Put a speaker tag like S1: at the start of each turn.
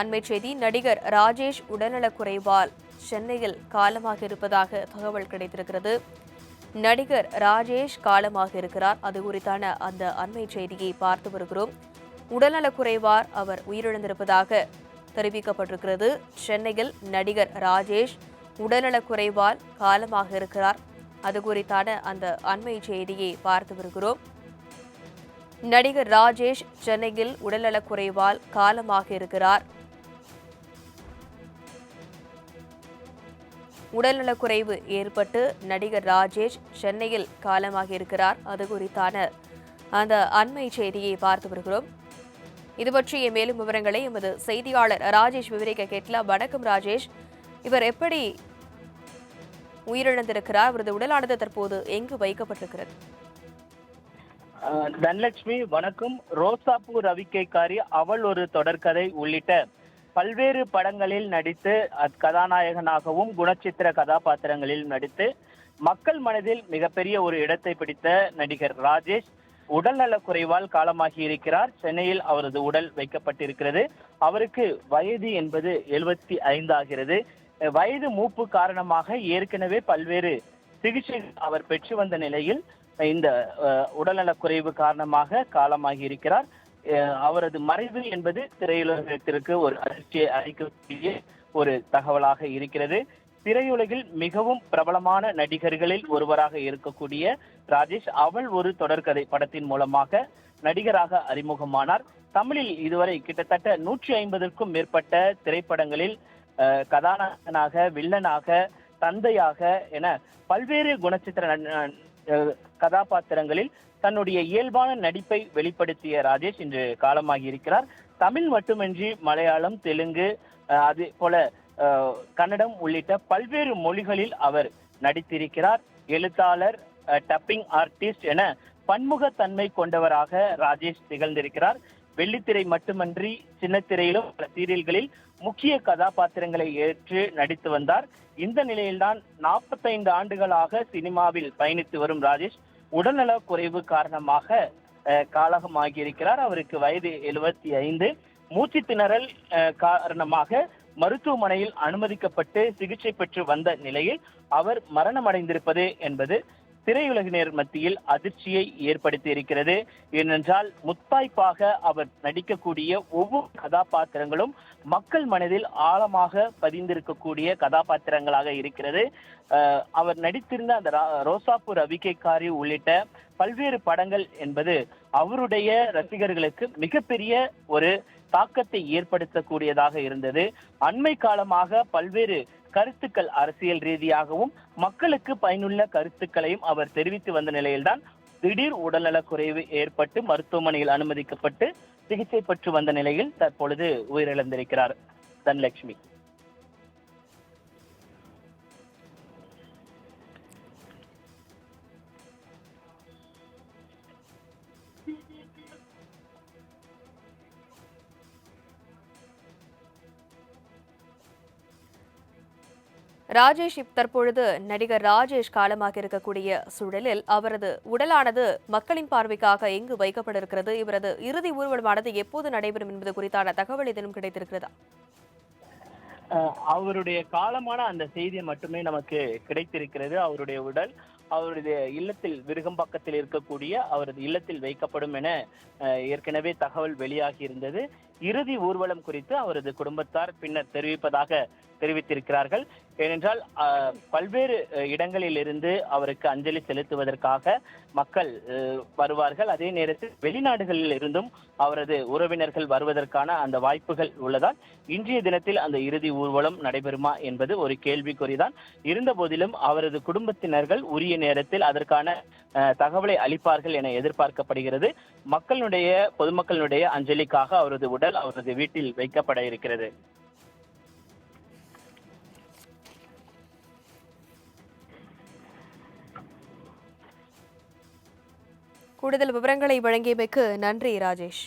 S1: அண்மை செய்தி நடிகர் ராஜேஷ் உடல்நலக்குறைவால் சென்னையில் காலமாக இருப்பதாக தகவல் கிடைத்திருக்கிறது. நடிகர் ராஜேஷ் காலமாக இருக்கிறார் அது குறித்தான அந்த அண்மை செய்தியை பார்த்து வருகிறோம். உடல்நலக்குறைவார் அவர் உயிரிழந்திருப்பதாக தெரிவிக்கப்பட்டிருக்கிறது. சென்னையில் நடிகர் ராஜேஷ் உடல்நலக்குறைவால் காலமாக இருக்கிறார் அது குறித்தான அந்த அண்மை செய்தியை பார்த்து வருகிறோம். நடிகர் ராஜேஷ் சென்னையில் உடல்நலக்குறைவால் காலமாக இருக்கிறார் உடல்நலக்குறைவு ஏற்பட்டு நடிகர் ராஜேஷ் சென்னையில் காலமாக இருக்கிறார் அது குறித்தான அந்த அண்மை செய்தியை பார்த்து வருகிறோம். இது பற்றிய மேலும் விவரங்களை எமது செய்தியாளர் ராஜேஷ் விவரிக்க கேட்கலாம். வணக்கம் ராஜேஷ். இவர் எப்படி உயிரிழந்திருக்கிறார்? அவரது உடலானது தற்போது எங்கு வைக்கப்பட்டிருக்கிறது?
S2: தனலட்சுமி வணக்கம். ரோசாப்பூ ரவிக்கைக்காரி அவள் ஒரு தொடர்கதை உள்ளிட்ட பல்வேறு படங்களில் நடித்து அத் கதாநாயகனாகவும் குணச்சித்திர கதாபாத்திரங்களில் நடித்து மக்கள் மனதில் மிகப்பெரிய ஒரு இடத்தை பிடித்த நடிகர் ராஜேஷ் உடல்நலக் குறைவால் காலமாகி இருக்கிறார். சென்னையில் அவரது உடல் வைக்கப்பட்டிருக்கிறது. அவருக்கு வயது என்பது எழுபத்தி ஐந்து ஆகிறது. வயது மூப்பு காரணமாக ஏற்கனவே பல்வேறு சிகிச்சை அவர் பெற்று வந்த நிலையில் இந்த உடல்நலக் குறைவு காரணமாக காலமாகி இருக்கிறார். அவரது மறைவு என்பது திரையுலகத்திற்கு ஒரு அதிர்ச்சியை அளிக்கக்கூடிய ஒரு தகவலாக இருக்கிறது. திரையுலகில் மிகவும் பிரபலமான நடிகர்களில் ஒருவராக இருக்கக்கூடிய ராஜேஷ் அவள் ஒரு தொடர்கதை படத்தின் மூலமாக நடிகராக அறிமுகமானார். தமிழில் இதுவரை கிட்டத்தட்ட நூற்றி ஐம்பதற்கும் மேற்பட்ட திரைப்படங்களில் கதாநாயகனாக வில்லனாக தந்தையாக என பல்வேறு குணச்சித்திர கதாபாத்திரங்களில் தன்னுடைய இயல்பான நடிப்பை வெளிப்படுத்திய ராஜேஷ் இன்று காலமாகி இருக்கிறார் தமிழ் மட்டுமின்றி மலையாளம் தெலுங்கு அது போல கன்னடம் உள்ளிட்ட பல்வேறு மொழிகளில் அவர் நடித்திருக்கிறார். எழுத்தாளர் டப்பிங் ஆர்டிஸ்ட் என பன்முகத்தன்மை கொண்டவராக ராஜேஷ் திகழ்ந்திருக்கிறார். வெள்ளித்திரை மட்டுமன்றி சின்னத்திரையிலும் பல சீரியல்களில் முக்கிய கதாபாத்திரங்களை ஏற்று நடித்து வந்தார். இந்த நிலையில்தான் நாற்பத்தைந்து ஆண்டுகளாக சினிமாவில் பயணித்து வரும் ராஜேஷ் உடல்நல குறைவு காரணமாக அஹ், காலகமாகியிருக்கிறார். அவருக்கு வயது எழுபத்தி ஐந்து. மூச்சு திணறல் அஹ், காரணமாக மருத்துவமனையில் அனுமதிக்கப்பட்டு சிகிச்சை பெற்று வந்த நிலையில் அவர் மரணமடைந்திருப்பது என்பது திரையுலகினர் மத்தியில் அதிர்ச்சியை ஏற்படுத்தி இருக்கிறது ஏனென்றால் முத்தாய்ப்பாக அவர் நடிக்கக்கூடிய ஒவ்வொரு கதாபாத்திரங்களும் மக்கள் மனதில் ஆழமாக பதிந்திருக்கக்கூடிய கதாபாத்திரங்களாக இருக்கிறது. அவர் நடித்திருந்த அந்த ரா- அவிக்கைக்காரி உள்ளிட்ட பல்வேறு படங்கள் என்பது அவருடைய ரசிகர்களுக்கு மிகப்பெரிய ஒரு தாக்கத்தை ஏற்படுத்தக்கூடியதாக இருந்தது. அண்மை காலமாக பல்வேறு கருத்துக்கள் அரசியல் ரீதியாகவும் மக்களுக்கு பயனுள்ள கருத்துக்களையும் அவர் தெரிவித்து வந்த நிலையில்தான் திடீர் உடல்நலக் குறைவு ஏற்பட்டு மருத்துவமனையில் அனுமதிக்கப்பட்டு சிகிச்சை பெற்று வந்த நிலையில் தற்பொழுது உயிரிழந்திருக்கிறார் தனலட்சுமி.
S1: ராஜேஷ் இப் தற்பொழுது நடிகர் ராஜேஷ் காலமாக இருக்கக்கூடிய சூழலில் அவரது உடலானது மக்களின் பார்வைக்காக எங்கு வைக்கப்பட இருக்கிறது இவரது இறுதி ஊர்வலமானது எப்போது நடைபெறும் என்பது குறித்தான தகவல் ஏதேனும் கிடைத்திருக்கிறதா?
S2: அஹ் அவருடைய காலமான அந்த செய்தி மட்டுமே நமக்கு கிடைத்திருக்கிறது. அவருடைய உடல் அவருடைய இல்லத்தில் விருகம்பாக்கத்தில் இருக்கக்கூடிய அவரது இல்லத்தில் வைக்கப்படும் என அஹ், ஏற்கனவே தகவல் வெளியாகி இருந்தது. இறுதி ஊர்வலம் குறித்து அவரது குடும்பத்தார் பின்னர் தெரிவிப்பதாக தெரிவித்திருக்கிறார்கள். ஏனென்றால் பல்வேறு இடங்களில் இடங்களிலிருந்து அவருக்கு அஞ்சலி செலுத்துவதற்காக மக்கள் வருவார்கள். அதே நேரத்தில் வெளிநாடுகளில் இருந்தும் அவரது உறவினர்கள் வருவதற்கான அந்த வாய்ப்புகள் உள்ளதால் இன்றைய தினத்தில் அந்த இறுதி ஊர்வலம் நடைபெறுமா என்பது ஒரு கேள்விக்குறிதான். இருந்த போதிலும் அவரது குடும்பத்தினர்கள் உரிய நேரத்தில் அதற்கான அஹ், தகவலை அளிப்பார்கள் என எதிர்பார்க்கப்படுகிறது. மக்களுடைய பொதுமக்களுடைய அஞ்சலிக்காக அவரது உடல் உடல் அவரது வீட்டில் வைக்கப்பட இருக்கிறது.
S1: கூடுதல் விவரங்களை வழங்கியமைக்கு நன்றி ராஜேஷ்.